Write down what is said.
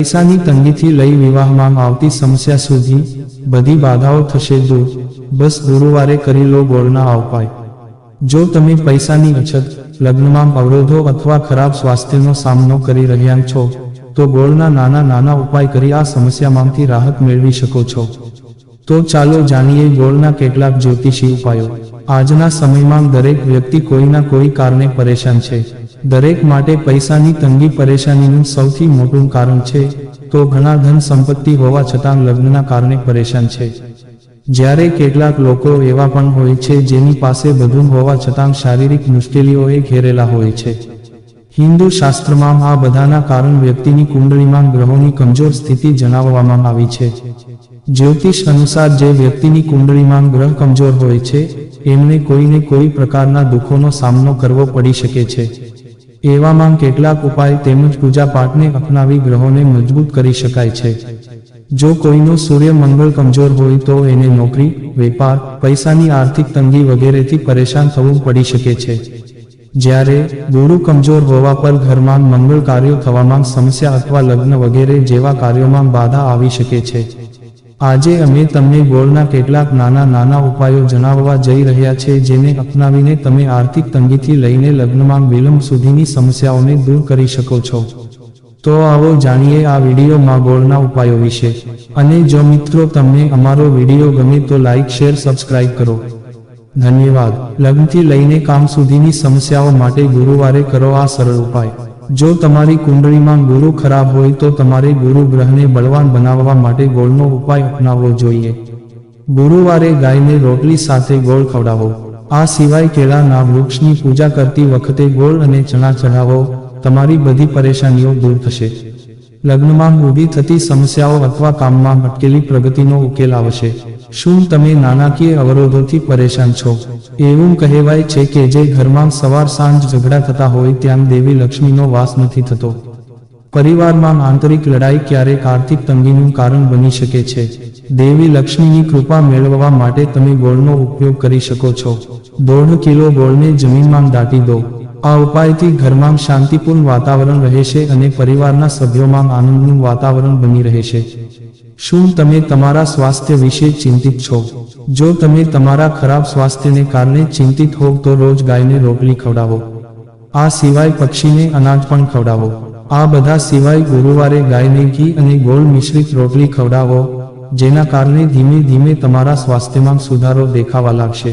પૈસાની તંગીથી લઈ વિવાહમાં આવતી સમસ્યા સુધી બધી બાધાઓ થશે દૂર. બસ ગુરુવારે કરી લો ગોળના આ જો તમે પૈસાની અછત, લગ્નમાં અવરોધો અથવા ખરાબ સ્વાસ્થ્યનો સામનો કરી રહ્યા છો, તો ગોળના નાના નાના ઉપાય કરી આ સમસ્યામાંથી રાહત મેળવી શકો છો. તો ચાલો જાણીએ ગોળના કેટલાક જ્યોતિષી ઉપાયો. આજના સમયમાં દરેક વ્યક્તિ કોઈના કોઈ કારણે પરેશાન છે. દરેક માટે પૈસાની તંગી પરેશાનીનું સૌથી મોટું કારણ છે, તો ઘણા ધન સંપત્તિ હોવા છતાં લગ્નના કારણે પરેશાન છે. જ્યારે કેટલાક લોકો એવા પણ હોય છે, જેની પાસે બધું હોવા છતાં શારીરિક મુશ્કેલીઓએ ઘેરેલા હોય છે. હિન્દુ શાસ્ત્રમાં આ બધાના કારણ વ્યક્તિની કુંડળીમાં ગ્રહોની કમજોર સ્થિતિ જણાવવામાં આવી છે. જ્યોતિષ અનુસાર જે વ્યક્તિની કુંડળીમાં ગ્રહ કમજોર હોય છે, એમને કોઈને કોઈ પ્રકારના દુઃખોનો સામનો કરવો પડી શકે છે. એવામાં કેટલાક ઉપાય તેમજ પૂજા પાઠને અપનાવી ગ્રહોને મજબૂત કરી શકાય છે. જો કોઈનો સૂર્ય મંગળ કમજોર હોય તો એને નોકરી, વેપાર, પૈસાની આર્થિક તંગી વગેરેથી પરેશાન થવું પડી શકે છે. જ્યારે ગુરુ કમજોર હોવા પર ઘરમાં મંગળ કાર્યો થવામાં સમસ્યા અથવા લગ્ન વગેરે જેવા કાર્યોમાં બાધા આવી શકે છે. આજે અમે તમને ગોળના કેટલાક નાના નાના ઉપાયો જણાવવા જઈ રહ્યા છે, જેને અપનાવીને તમે આર્થિક તંગીથી લઈને લગ્નમાં વિલંબ સુધીની સમસ્યાઓને દૂર કરી શકો છો. તો આવો જાણીએ આ વિડીયોમાં ગોળના ઉપાયો વિશે. અને જો મિત્રો તમને અમારો વીડિયો ગમે તો લાઇક શેર, સબસ્ક્રાઇબ કરો. ધન્યવાદ. લગ્નથી લઈને કામ સુધીની સમસ્યાઓ માટે ગુરુવારે કરો આ સરળ ઉપાય. જો તમારી કુંડળીમાં ગુરુ ખરાબ હોય તો તમારે ગુરુ ગ્રહને બળવાન બનાવવા માટે ગોળનો ઉપાય અપનાવવો જોઈએ. ગુરુવારે ગાયને રોટલી સાથે ગોળ ખવડાવો. આ સિવાય કેળાના વૃક્ષની પૂજા કરતી વખતે ગોળ અને ચણા ચઢાવો. તમારી બધી પરેશાનીઓ દૂર થશે. લગ્નમાં ઊભી થતી સમસ્યાઓ અથવા કામમાં અટકેલી પ્રગતિનો ઉકેલ આવશે. શું તમે નાણાકીય અવરોધોથી પરેશાન છો? એવું કહેવાય છે કે જે ઘરમાં સવાર સાંજ ઝઘડા થતા હોય ત્યાં દેવી લક્ષ્મીનો વાસ નથી થતો. પરિવારમાં આંતરિક લડાઈ ક્યારેક આર્થિક તંગીનું કારણ બની શકે છે. દેવી લક્ષ્મીની કૃપા મેળવવા માટે તમે ગોળનો ઉપયોગ કરી શકો છો. દોઢ કિલો ગોળને જમીનમાં દાટી દો. આ ઉપાયથી ઘરમાં શાંતિપૂર્ણ વાતાવરણ રહેશે અને પરિવારના સભ્યોમાં આનંદનું વાતાવરણ બની રહેશે શું તમે તમારા સ્વાસ્થ્ય વિશે ચિંતિત છો? જો તમે તમારા ખરાબ સ્વાસ્થ્યને કારણે ચિંતિત હોવ તો રોજ ગાયને રોટલી ખવડાવો. આ સિવાય પક્ષીને અનાજ પણ ખવડાવો. આ બધા સિવાય ગુરુવારે ગાયને ઘી અને ગોળ મિશ્રિત રોટલી ખવડાવો, જેના કારણે ધીમે ધીમે તમારા સ્વાસ્થ્યમાં સુધારો દેખાવા લાગશે.